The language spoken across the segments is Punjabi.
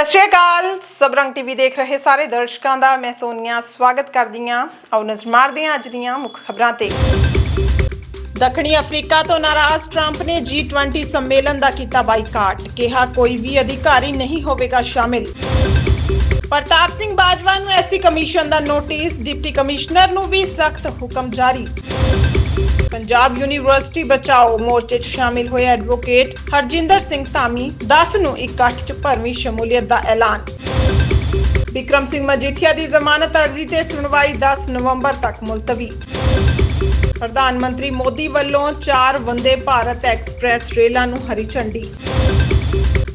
ਸਤਿ ਸ਼੍ਰੀ ਅਕਾਲ। ਸਬਰੰਗ ਟੀਵੀ ਦੇਖ ਰਹੇ ਸਾਰੇ ਦਰਸ਼ਕਾਂ ਦਾ ਮੈਂ ਸੋਨੀਆ, ਸਵਾਗਤ ਕਰਦੀ ਹਾਂ ਆਓ ਨਜ਼ਰ ਮਾਰਦੇ ਹਾਂ ਅੱਜ ਦੀਆਂ ਮੁੱਖ ਖਬਰਾਂ ਤੇ। ਦੱਖਣੀ ਅਫਰੀਕਾ ਤੋਂ ਨਾਰਾਜ਼ ਟਰੰਪ ਨੇ G20 ਸੰਮੇਲਨ ਦਾ ਕੀਤਾ ਬਾਈਕਾਟ, ਕਿਹਾ ਕੋਈ ਵੀ ਅਧਿਕਾਰੀ ਨਹੀਂ ਹੋਵੇਗਾ ਸ਼ਾਮਿਲ। ਪ੍ਰਤਾਪ ਸਿੰਘ ਬਾਜਵਾ ਨੂੰ ਐਸੀ ਕਮਿਸ਼ਨ ਦਾ ਨੋਟਿਸ, ਡਿਪਟੀ ਕਮਿਸ਼ਨਰ ਨੂੰ ਵੀ ਸਖਤ ਹੁਕਮ ਜਾਰੀ। ਪੰਜਾਬ ਯੂਨੀਵਰਸਿਟੀ ਬਚਾਓ ਮੋਰਚੇ 'ਚ ਸ਼ਾਮਿਲ ਹੋਏ ਐਡਵੋਕੇਟ ਹਰਜਿੰਦਰ ਸਿੰਘ ਧਾਮੀ 10 ਨੂੰ ਇਕੱਠ 'ਚ ਭਰਵੀਂ ਸ਼ਮੂਲੀਅਤ ਦਾ ਐਲਾਨ। ਵਿਕਰਮ ਸਿੰਘ ਮਜੀਠੀਆ ਦੀ ਜ਼ਮਾਨਤ ਅਰਜ਼ੀ ਤੇ ਸੁਣਵਾਈ 10 ਨਵੰਬਰ ਤੱਕ ਮੁਲਤਵੀ। ਪ੍ਰਧਾਨ ਮੰਤਰੀ ਮੋਦੀ ਵੱਲੋਂ ਚਾਰ ਵੰਦੇ ਭਾਰਤ ਐਕਸਪ੍ਰੈਸ ਰੇਲਾਂ ਨੂੰ ਹਰੀ ਝੰਡੀ।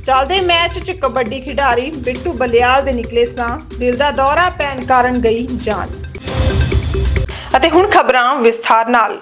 ਚੱਲਦੇ ਮੈਚ 'ਚ ਕਬੱਡੀ ਖਿਡਾਰੀ ਬਿੱਟੂ ਬਲਿਆਲ ਦੇ ਨਿਕਲੇ ਸਾਂ ਦਿਲ ਦਾ ਦੌਰਾ ਪੈਣ ਕਾਰਨ ਗਈ ਜਾਨ। ਅਤੇ ਹੁਣ ਖਬਰਾਂ ਵਿਸਥਾਰ ਨਾਲ।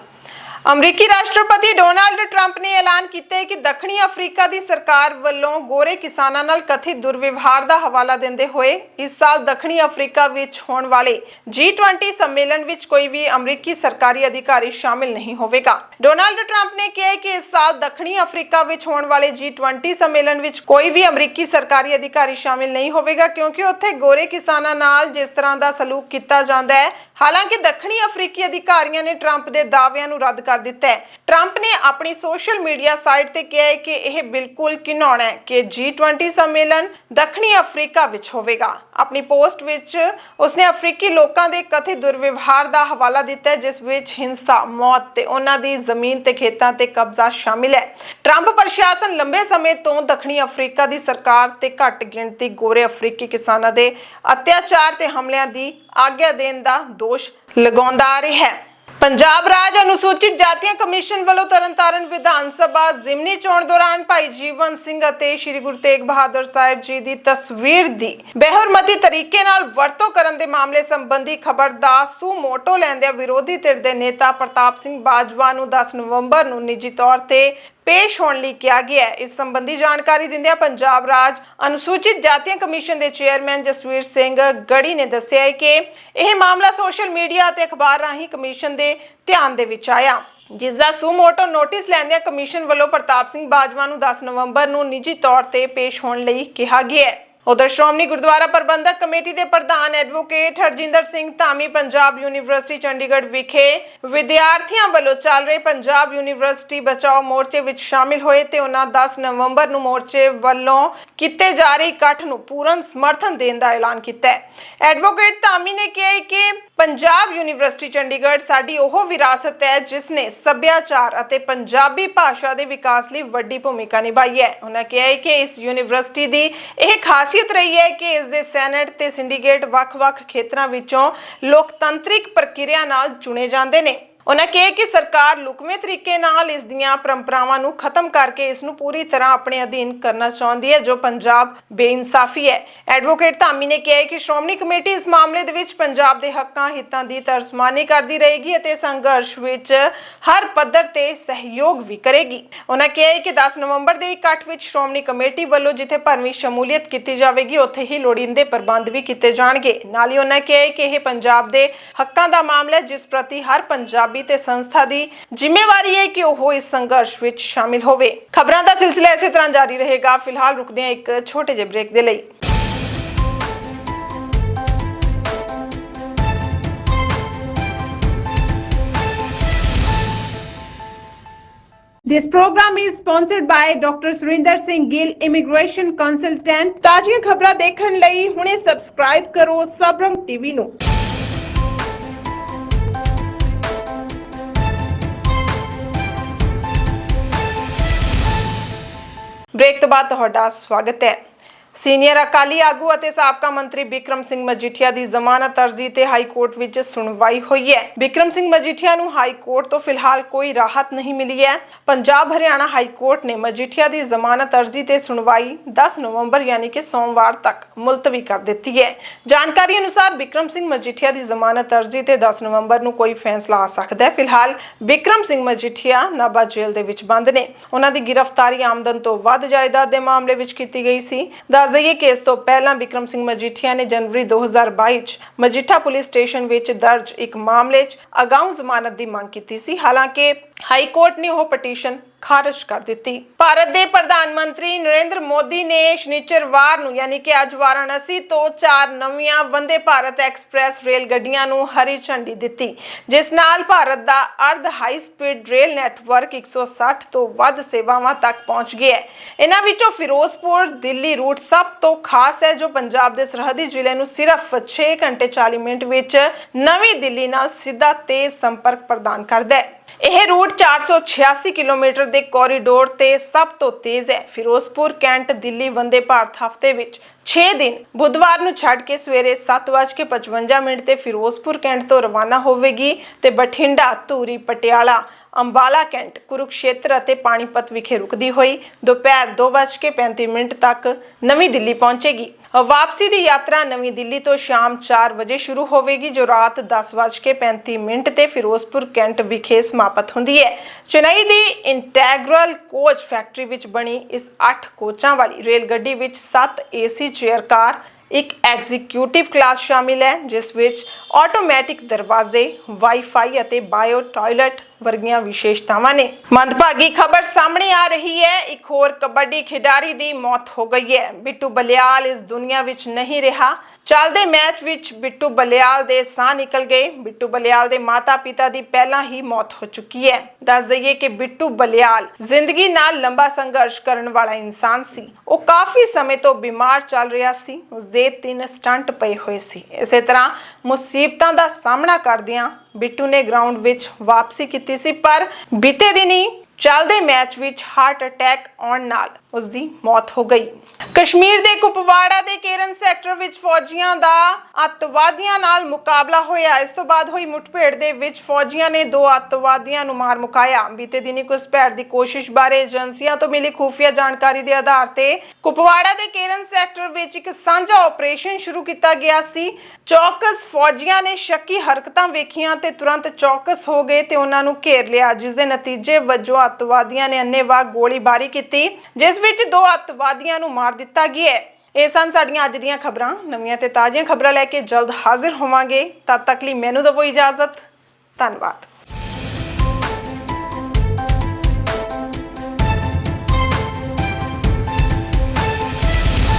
ਅਮਰੀਕੀ ਰਾਸ਼ਟਰਪਤੀ ਡੋਨਾਲਡ ਟਰੰਪ ਨੇ ਐਲਾਨ ਕੀਤਾ ਹੈ ਕਿ ਦੱਖਣੀ ਅਫਰੀਕਾ ਦੀ ਸਰਕਾਰ ਵੱਲੋਂ ਗੋਰੇ ਕਿਸਾਨਾਂ ਨਾਲ ਕਥਿਤ ਦੁਰਵਿਵਹਾਰ ਦਾ ਹਵਾਲਾ ਦਿੰਦੇ ਹੋਏ ਇਸ ਸਾਲ ਦੱਖਣੀ ਅਫਰੀਕਾ ਵਿੱਚ ਹੋਣ ਵਾਲੇ G20 ਸੰਮੇਲਨ ਵਿੱਚ ਕੋਈ ਵੀ ਅਮਰੀਕੀ ਸਰਕਾਰੀ ਅਧਿਕਾਰੀ ਸ਼ਾਮਿਲ ਨਹੀਂ ਹੋਵੇਗਾ। ਡੋਨਾਲਡ ਟਰੰਪ ਨੇ ਕਿਹਾ ਕਿ ਇਸ ਸਾਲ ਦੱਖਣੀ ਅਫਰੀਕਾ ਵਿੱਚ ਹੋਣ ਵਾਲੇ G20 ਸੰਮੇਲਨ ਵਿੱਚ ਕੋਈ ਵੀ ਅਮਰੀਕੀ ਸਰਕਾਰੀ ਅਧਿਕਾਰੀ ਸ਼ਾਮਿਲ ਨਹੀਂ ਹੋਵੇਗਾ, ਕਿਉਂਕਿ ਉੱਥੇ ਗੋਰੇ ਕਿਸਾਨਾਂ ਨਾਲ ਜਿਸ ਤਰ੍ਹਾਂ ਦਾ ਸਲੂਕ ਕੀਤਾ ਜਾਂਦਾ ਹੈ, ਹਾਲਾਂਕਿ ਦੱਖਣੀ ਅਫਰੀਕੀ ਅਧਿਕਾਰੀਆਂ ਨੇ ਟਰੰਪ ਦੇ ਦਾਅਵਿਆਂ ਨੂੰ ਰੱਦ ਕਰ ਦਿੱਤਾ ਹੈ। ਟਰੰਪ ਨੇ ਆਪਣੀ ਸੋਸ਼ਲ ਮੀਡੀਆ ਸਾਈਟ ਤੇ ਕਿਹਾ ਹੈ ਕਿ ਇਹ ਬਿਲਕੁਲ ਘਿਨਾਉਣਾ ਹੈ ਕਿ G20 ਸੰਮੇਲਨ ਦੱਖਣੀ ਅਫਰੀਕਾ ਵਿੱਚ ਹੋਵੇਗਾ। ਆਪਣੀ ਪੋਸਟ ਵਿੱਚ ਉਸਨੇ ਅਫਰੀਕੀ ਲੋਕਾਂ ਦੇ ਕਥਿਤ ਦੁਰਵਿਵਹਾਰ ਦਾ ਹਵਾਲਾ ਦਿੱਤਾ ਜਿਸ ਵਿੱਚ ਹਿੰਸਾ, ਮੌਤ ਤੇ ਉਹਨਾਂ ਦੀ ਜ਼ਮੀਨ ਤੇ ਖੇਤਾਂ ਤੇ ਕਬਜ਼ਾ ਸ਼ਾਮਿਲ ਹੈ। ਟਰੰਪ ਪ੍ਰਸ਼ਾਸਨ ਲੰਬੇ ਸਮੇਂ ਤੋਂ ਦੱਖਣੀ ਅਫਰੀਕਾ ਦੀ ਸਰਕਾਰ ਤੇ ਘੱਟ ਗਿਣਤੀ ਗੋਰੇ ਅਫਰੀਕੀ ਕਿਸਾਨਾਂ ਦੇ ਅਤਿਆਚਾਰ ਤੇ ਹਮਲਿਆਂ ਦੀ ਆਗਿਆ ਦੇਣ ਦਾ ਦੋਸ਼ ਲਗਾਉਂਦਾ ਆ ਰਿਹਾ ਹੈ। ਪੰਜਾਬ ਰਾਜ ਅਨੁਸੂਚਿਤ ਜਾਤੀਆਂ ਕਮਿਸ਼ਨ ਵੱਲੋਂ ਤਰਨਤਾਰਨ ਵਿਧਾਨ ਸਭਾ ਜ਼ਿਮਨੀ ਚੋਣ ਦੌਰਾਨ ਭਾਈ ਜੀਵਨ ਸਿੰਘ ਅਤੇ ਸ੍ਰੀ ਗੁਰੂ ਤੇਗ ਬਹਾਦਰ ਸਾਹਿਬ ਜੀ ਦੀ ਤਸਵੀਰ ਦੀ ਬੇਹਰਮਤੀ ਤਰੀਕੇ ਨਾਲ ਵਰਤੋਂ ਕਰਨ ਦੇ ਮਾਮਲੇ ਸੰਬੰਧੀ ਖਬਰ ਦਾ ਸੂ ਮੋਟੋ ਲੈਂਦਿਆਂ ਵਿਰੋਧੀ ਧਿਰ ਦੇ ਨੇਤਾ ਪ੍ਰਤਾਪ ਸਿੰਘ ਬਾਜਵਾ ਨੂੰ 10 ਨਵੰਬਰ ਨੂੰ ਨਿੱਜੀ ਤੌਰ ਤੇ ਪੇਸ਼ ਹੋਣ ਲਈ ਕਿਹਾ ਗਿਆ ਹੈ। ਇਸ ਸੰਬੰਧੀ ਜਾਣਕਾਰੀ ਦਿੰਦਿਆਂ ਪੰਜਾਬ ਰਾਜ ਅਨੁਸੂਚਿਤ ਜਾਤੀਆਂ ਕਮਿਸ਼ਨ ਦੇ ਚੇਅਰਮੈਨ ਜਸਵੀਰ ਸਿੰਘ ਗੜੀ ਨੇ ਦੱਸਿਆ ਹੈ ਕਿ ਇਹ ਮਾਮਲਾ ਸੋਸ਼ਲ ਮੀਡੀਆ ਅਤੇ ਅਖਬਾਰ ਰਾਹੀਂ ਕਮਿਸ਼ਨ ਦੇ ਧਿਆਨ ਦੇ ਵਿੱਚ ਆਇਆ। ਜਿਸ ਦਾ ਸੂਮੋਟੋ ਨੋਟਿਸ ਲੈਂਦਿਆਂ ਕਮਿਸ਼ਨ ਵੱਲੋਂ ਪ੍ਰਤਾਪ ਸਿੰਘ ਬਾਜਵਾ ਨੂੰ 10 ਨਵੰਬਰ ਨੂੰ ਨਿੱਜੀ ਤੌਰ ਤੇ ਪੇਸ਼ ਹੋਣ ਲਈ ਕਿਹਾ ਗਿਆ ਹੈ। ਉਧਰ ਸ਼੍ਰੋਮਣੀ ਗੁਰਦੁਆਰਾ ਪ੍ਰਬੰਧਕ ਕਮੇਟੀ ਦੇ ਪ੍ਰਧਾਨ ਐਡਵੋਕੇਟ ਹਰਜਿੰਦਰ ਸਿੰਘ ਧਾਮੀ ਪੰਜਾਬ ਯੂਨੀਵਰਸਿਟੀ ਚੰਡੀਗੜ੍ਹ ਵਿਖੇ ਵਿਦਿਆਰਥੀਆਂ ਵੱਲੋਂ ਚੱਲ ਰਹੇ ਪੰਜਾਬ ਯੂਨੀਵਰਸਿਟੀ ਬਚਾਓ ਮੋਰਚੇ ਵਿੱਚ ਸ਼ਾਮਿਲ ਹੋਏ ਤੇ ਉਹਨਾਂ 10 ਨਵੰਬਰ ਨੂੰ ਮੋਰਚੇ ਵੱਲੋਂ ਕੀਤੇ ਜਾ ਰਹੇ ਇਕੱਠ ਨੂੰ ਪੂਰਨ ਸਮਰਥਨ ਦੇਣ ਦਾ ਐਲਾਨ ਕੀਤਾ ਹੈ। ਐਡਵੋਕੇਟ ਧਾਮੀ ਨੇ ਕਿਹਾ ਕਿ ਪੰਜਾਬ ਯੂਨੀਵਰਸਿਟੀ ਚੰਡੀਗੜ੍ਹ ਸਾਡੀ ਉਹ ਵਿਰਾਸਤ ਹੈ ਜਿਸ ਨੇ ਸੱਭਿਆਚਾਰ ਅਤੇ ਪੰਜਾਬੀ ਭਾਸ਼ਾ ਦੇ ਵਿਕਾਸ ਲਈ ਵੱਡੀ ਭੂਮਿਕਾ ਨਿਭਾਈ ਹੈ। ਉਹਨਾਂ ਕਿਹਾ ਕਿ ਇਸ ਯੂਨੀਵਰਸਿਟੀ ਦੀ ਇਹ ਖਾਸ ਖਾਸੀਅਤ ਰਹੀ ਹੈ ਕਿ ਇਸ ਦੇ ਸੈਨੇਟ ਤੇ ਸਿੰਡੀਕੇਟ ਵੱਖ-ਵੱਖ ਖੇਤਰਾਂ ਵਿੱਚੋਂ ਲੋਕਤੰਤਰਿਕ ਪ੍ਰਕਿਰਿਆ ਨਾਲ ਚੁਣੇ ਜਾਂਦੇ ਨੇ। ਉਹਨਾਂ ਕਿਹਾ ਕਿ ਸਰਕਾਰ ਲੁਕਵੇਂ ਤਰੀਕੇ ਨਾਲ ਇਸ ਦੀਆਂ ਪਰੰਪਰਾਵਾਂ ਨੂੰ ਖਤਮ ਕਰਕੇ ਇਸ ਨੂੰ ਪੂਰੀ ਤਰ੍ਹਾਂ ਆਪਣੇ ਅਧੀਨ ਕਰਨਾ ਚਾਹੁੰਦੀ ਹੈ, ਜੋ ਪੰਜਾਬ ਬੇਇਨਸਾਫੀ ਹੈ। ਐਡਵੋਕੇਟ ਧਾਮੀ ਨੇ ਕਿਹਾ ਕਿ ਸ਼੍ਰੋਮਣੀ ਕਮੇਟੀ ਇਸ ਮਾਮਲੇ ਦੇ ਵਿੱਚ ਪੰਜਾਬ ਦੇ ਹੱਕਾਂ, ਹਿੱਤਾਂ ਦੀ ਤਰਜਮਾਨੀ ਕਰਦੀ ਰਹੇਗੀ ਅਤੇ ਸੰਘਰਸ਼ ਵਿੱਚ ਹਰ ਪੱਧਰ ਤੇ ਸਹਿਯੋਗ ਵੀ ਕਰੇਗੀ। ਉਹਨਾਂ ਕਿਹਾ ਕਿ 10 ਨਵੰਬਰ ਦੇ ਇਕੱਠ ਵਿੱਚ ਸ਼੍ਰੋਮਣੀ ਕਮੇਟੀ ਵੱਲੋਂ ਜਿੱਥੇ ਭਰਵੀਂ ਸ਼ਮੂਲੀਅਤ ਕੀਤੀ ਜਾਵੇਗੀ, ਉੱਥੇ ਹੀ ਲੋੜੀਂਦੇ ਪ੍ਰਬੰਧ ਵੀ ਕੀਤੇ ਜਾਣਗੇ। ਨਾਲ ਹੀ ਉਹਨਾਂ ਕਿਹਾ ਕਿ ਇਹ ਪੰਜਾਬ ਦੇ ਹੱਕਾਂ ਦਾ ਮਾਮਲਾ ਜਿਸ ਪ੍ਰਤੀ ਹਰ ਪੰਜਾਬ ਤੇ ਸੰਸਥਾ ਦੀ ਜ਼ਿੰਮੇਵਾਰੀ ਹੈ ਕਿ ਉਹ ਇਸ ਸੰਘਰਸ਼ ਵਿੱਚ ਸ਼ਾਮਿਲ ਹੋਵੇ ਖਬਰਾਂ ਦਾ ਸਿਲਸਿਲਾ ਇਸੇ ਤਰ੍ਹਾਂ ਜਾਰੀ ਰਹੇਗਾ ਫਿਲਹਾਲ ਰੁਕਦੇ ਹਾਂ ਇੱਕ ਛੋਟੇ ਜਿਹੇ ਬ੍ਰੇਕ ਦੇ ਲਈ This program is sponsored by Dr. Surinder Singh Gill Immigration Consultant. ਤਾਜ਼ੀਆਂ ਖਬਰਾਂ ਦੇਖਣ ਲਈ ਹੁਣੇ ਸਬਸਕ੍ਰਾਈਬ ਕਰੋ ਸਬਰੰਗ ਟੀਵੀ ਨੂੰ ਬ੍ਰੇਕ ਤੋਂ ਬਾਅਦ ਤੁਹਾਡਾ ਸਵਾਗਤ ਹੈ। ਸੀਨੀਅਰ ਅਕਾਲੀ ਆਗੂ ਅਤੇ ਸਾਬਕਾ ਮੰਤਰੀ ਬਿਕਰਮ ਸਿੰਘ ਮਜੀਠੀਆ ਦੀ ਜ਼ਮਾਨਤ ਅਰਜ਼ੀ ਤੇ ਹਾਈ ਕੋਰਟ ਵਿੱਚ ਸੁਣਵਾਈ ਹੋਈ ਹੈ। ਬਿਕਰਮ ਸਿੰਘ ਮਜੀਠੀਆ ਨੂੰ ਹਾਈ ਕੋਰਟ ਤੋਂ ਫਿਲਹਾਲ ਕੋਈ ਰਾਹਤ ਨਹੀਂ ਮਿਲੀ ਹੈ। ਪੰਜਾਬ ਹਰਿਆਣਾ ਹਾਈ ਕੋਰਟ ਨੇ ਮਜੀਠੀਆ ਦੀ ਜ਼ਮਾਨਤ ਅਰਜ਼ੀ ਤੇ ਸੁਣਵਾਈ 10 ਨਵੰਬਰ ਯਾਨੀ ਕਿ ਸੋਮਵਾਰ ਤੱਕ ਮੁਲਤਵੀ ਕਰ ਦਿੱਤੀ ਹੈ। ਜਾਣਕਾਰੀ ਅਨੁਸਾਰ ਬਿਕਰਮ ਸਿੰਘ ਮਜੀਠੀਆ ਦੀ ਜ਼ਮਾਨਤ ਅਰਜ਼ੀ ਤੇ 10 ਨਵੰਬਰ ਨੂੰ ਕੋਈ ਫੈਸਲਾ ਆ ਸਕਦਾ ਹੈ। ਫਿਲਹਾਲ ਬਿਕਰਮ ਸਿੰਘ ਮਜੀਠੀਆ ਨਾਭਾ ਜੇਲ੍ਹ ਦੇ ਵਿੱਚ ਬੰਦ ਨੇ। ਉਹਨਾਂ ਦੀ ਗ੍ਰਿਫਤਾਰੀ ਆਮਦਨ ਤੋਂ ਵੱਧ ਜਾਇਦਾਦ ਦੇ ਮਾਮਲੇ ਵਿੱਚ ਕੀਤੀ ਗਈ ਸੀ। ਦੱਸ ਦਈਏ ਕਿ ਇਸ ਤੋਂ ਪਹਿਲਾਂ ਬਿਕਰਮ ਸਿੰਘ ਮਜੀਠੀਆ ਨੇ ਜਨਵਰੀ 2022 ਚ ਮਜੀਠਾ ਪੁਲਿਸ ਸਟੇਸ਼ਨ ਵਿੱਚ ਦਰਜ ਇੱਕ ਮਾਮਲੇ 'ਚ ਅਗਾਊਂ ਜ਼ਮਾਨਤ ਦੀ ਮੰਗ ਕੀਤੀ ਸੀ। ਹਾਲਾਂਕਿ ਹਾਈ ਕੋਰਟ ਨੇ ਉਹ ਪਟੀਸ਼ਨ ਖਾਰਜ ਕਰ ਦਿੱਤੀ। ਭਾਰਤ ਦੇ ਪ੍ਰਧਾਨ ਮੰਤਰੀ ਨਰਿੰਦਰ ਮੋਦੀ ਨੇ ਸ਼ਨੀਚਰਵਾਰ ਨੂੰ, ਯਾਨੀ ਕਿ ਅੱਜ ਵਾਰਾਣਸੀ ਤੋਂ ਚਾਰ ਨਵੀਆਂ ਵੰਦੇ ਭਾਰਤ ਐਕਸਪ੍ਰੈਸ ਰੇਲ ਗੱਡੀਆਂ ਨੂੰ ਹਰੀ ਝੰਡੀ ਦਿੱਤੀ, ਜਿਸ ਨਾਲ ਭਾਰਤ ਦਾ ਅਰਧ ਹਾਈ ਸਪੀਡ ਰੇਲ ਨੈਟਵਰਕ 160 ਤੋਂ ਵੱਧ ਸੇਵਾਵਾਂ ਤੱਕ ਪਹੁੰਚ ਗਿਆ ਹੈ। ਇਹਨਾਂ ਵਿੱਚੋਂ ਫਿਰੋਜ਼ਪੁਰ, ਦਿੱਲੀ ਰੂਟ ਸਭ ਤੋਂ ਖਾਸ ਹੈ, ਜੋ ਪੰਜਾਬ ਦੇ ਸਰਹੱਦੀ ਜ਼ਿਲ੍ਹੇ ਨੂੰ ਸਿਰਫ 6 ਘੰਟੇ 40 ਮਿੰਟ ਵਿੱਚ ਨਵੀਂ ਦਿੱਲੀ ਨਾਲ ਸਿੱਧਾ ਤੇਜ਼ ਸੰਪਰਕ ਪ੍ਰਦਾਨ ਕਰਦਾ ਹੈ। ਇਹ ਰੂਟ 486 ਕਿਲੋਮੀਟਰ ਦੇ ਕੋਰੀਡੋਰ ਤੇ ਸਭ ਤੋਂ ਤੇਜ਼ ਹੈ। ਫਿਰੋਜ਼ਪੁਰ, ਕੈਂਟ, ਦਿੱਲੀ, ਵੰਦੇ ਭਾਰਤ ਹਫ਼ਤੇ ਵਿੱਚ 6 ਦਿਨ। ਬੁੱਧਵਾਰ ਨੂੰ ਛੱਡ ਕੇ ਸਵੇਰੇ 7:55 ਮਿੰਟ ਤੇ ਫਿਰੋਜ਼ਪੁਰ, ਕੈਂਟ ਤੋਂ ਰਵਾਨਾ ਹੋਵੇਗੀ ਤੇ ਬਠਿੰਡਾ, ਧੂਰੀ, ਪਟਿਆਲਾ। ਅੰਬਾਲਾ ਕੈਂਟ ਕੁਰੂਕਸ਼ੇਤਰ ਅਤੇ ਪਾਣੀਪਤ ਵਿਖੇ ਰੁਕਦੀ ਹੋਈ ਦੁਪਹਿਰ 2:35 ਮਿੰਟ ਤੱਕ ਨਵੀਂ ਦਿੱਲੀ ਪਹੁੰਚੇਗੀ। ਵਾਪਸੀ ਦੀ ਯਾਤਰਾ ਨਵੀਂ ਦਿੱਲੀ ਤੋਂ ਸ਼ਾਮ 4 ਵਜੇ ਸ਼ੁਰੂ ਹੋਵੇਗੀ, ਜੋ ਰਾਤ 10:35 ਮਿੰਟ ਤੇ ਫਿਰੋਜ਼ਪੁਰ ਕੈਂਟ ਵਿਖੇ ਸਮਾਪਤ ਹੁੰਦੀ ਹੈ। ਚੇਨਈ ਦੀ ਇੰਟੈਗਰਲ ਕੋਚ ਫੈਕਟਰੀ ਵਿੱਚ ਬਣੀ ਇਸ 8 ਕੋਚਾਂ ਵਾਲੀ ਰੇਲ ਗੱਡੀ ਵਿੱਚ 7 ਏਸੀ ਚੇਅਰ ਕਾਰ ਇੱਕ ਐਗਜ਼ੀਕਿਊਟਿਵ ਕਲਾਸ ਸ਼ਾਮਿਲ ਹੈ, ਜਿਸ ਵਿੱਚ ਆਟੋਮੈਟਿਕ ਦਰਵਾਜ਼ੇ, ਵਾਈਫਾਈ ਅਤੇ ਬਾਇਓ ਟਾਇਲਟ ਵਰਗੀਆਂ ਵਿਸ਼ੇਸ਼ਤਾਵਾਂ ਨੇ। ਮੰਦਭਾਗੀ ਖਬਰ ਸਾਹਮਣੇ ਆ ਰਹੀ ਹੈ, ਇੱਕ ਹੋਰ ਕਬੱਡੀ ਖਿਡਾਰੀ ਦੀ ਮੌਤ ਹੋ ਗਈ ਹੈ। ਬਿੱਟੂ ਬਲਿਆਲ ਇਸ ਦੁਨੀਆ ਵਿੱਚ ਨਹੀਂ ਰਿਹਾ। ਚੱਲਦੇ ਮੈਚ ਵਿੱਚ ਬਿੱਟੂ ਬਲਿਆਲ ਦੇ ਸਾਹ ਨਿਕਲ ਗਏ। ਬਿੱਟੂ ਬਲਿਆਲ ਦੇ ਮਾਤਾ-ਪਿਤਾ ਦੀ ਪਹਿਲਾਂ ਹੀ ਮੌਤ ਹੋ ਚੁੱਕੀ ਹੈ। ਦੱਸ ਦਈਏ ਕਿ ਬਿੱਟੂ ਬਲਿਆਲ ਜ਼ਿੰਦਗੀ ਨਾਲ ਲੰਬਾ ਸੰਘਰਸ਼ ਕਰਨ ਵਾਲਾ ਇਨਸਾਨ ਸੀ। ਉਹ ਕਾਫੀ ਸਮੇਂ ਤੋਂ ਬਿਮਾਰ ਚੱਲ ਰਿਹਾ ਸੀ। ਉਸ ਦੇ ਤਿੰਨ ਸਟੰਟ ਪਏ ਹੋਏ ਸੀ। ਇਸੇ ਤਰ੍ਹਾਂ ਮੁਸੀਬਤਾਂ ਦਾ ਸਾਹਮਣਾ ਕਰਦਿਆਂ ਬਿੱਟੂ ਨੇ ਗਰਾਊਂਡ ਵਿੱਚ ਵਾਪਸੀ ਕੀਤੀ ਸੀ, ਪਰ ਬੀਤੇ ਦਿਨੀ ਚੱਲਦੇ ਮੈਚ ਵਿੱਚ ਹਾਰਟ ਅਟੈਕ ਆਉਣ ਨਾਲ ਉਸ ਦੀ ਮੌਤ ਹੋ ਗਈ। ਕਸ਼ਮੀਰ ਦੇ ਕੁਪਵਾੜਾ ਦੇ ਕੇਰਨ ਸੈਕਟਰ ਵਿੱਚ ਫੌਜੀਆਂ ਦਾ ਅੱਤਵਾਦੀਆਂ ਨਾਲ ਮੁਕਾਬਲਾ ਹੋਇਆ। ਇਸ ਤੋਂ ਬਾਅਦ ਹੋਈ ਮੁੱਠਭੇੜ ਦੇ ਵਿੱਚ ਫੌਜੀਆਂ ਨੇ ਦੋ ਅੱਤਵਾਦੀਆਂ ਨੂੰ ਮਾਰ ਮੁਕਾਇਆ। ਬੀਤੇ ਦਿਨੀ ਘੁਸਪੈਠ ਦੀ ਕੋਸ਼ਿਸ਼ ਬਾਰੇ ਏਜੰਸੀਆਂ ਤੋਂ ਮਿਲੀ ਖੂਫੀਆ ਜਾਣਕਾਰੀ ਦੇ ਆਧਾਰ ਤੇ ਕੁਪਵਾੜਾ ਦੇ ਕੇਰਨ ਸੈਕਟਰ ਵਿੱਚ ਇੱਕ ਸਾਂਝਾ ਆਪਰੇਸ਼ਨ ਸ਼ੁਰੂ ਕੀਤਾ ਗਿਆ ਸੀ। ਚੌਕਸ ਫੌਜੀਆਂ ਨੇ ਸ਼ੱਕੀ ਹਰਕਤਾਂ ਵੇਖੀਆਂ ਤੇ ਤੁਰੰਤ ਚੌਕਸ ਹੋ ਗਏ ਤੇ ਉਹਨਾਂ ਨੂੰ ਘੇਰ ਲਿਆ ਜਿਸ ਦੇ ਨਤੀਜੇ ਵਜੋਂ ਅੱਤਵਾਦੀਆਂ ਨੇ ਅੰਨੇਵਾਹ ਗੋਲੀਬਾਰੀ ਕੀਤੀ, ਜਿਸ ਵਿੱਚ ਦੋ ਅੱਤਵਾਦੀਆਂ ਨੂੰ ਮਾਰ ਦਿੱਤਾ ਗਿਆ ਹੈ। ਇਹ ਸਨ ਸਾਡੀਆਂ ਅੱਜ ਦੀਆਂ ਖਬਰਾਂ। ਨਵੀਆਂ ਤੇ ਤਾਜ਼ੀਆਂ ਖਬਰਾਂ ਲੈ ਕੇ ਜਲਦ ਹਾਜ਼ਰ ਹੋਵਾਂਗੇ। ਤਦ ਤੱਕ ਲਈ ਮੈਨੂੰ ਦਵੋ ਇਜਾਜ਼ਤ। ਧੰਨਵਾਦ।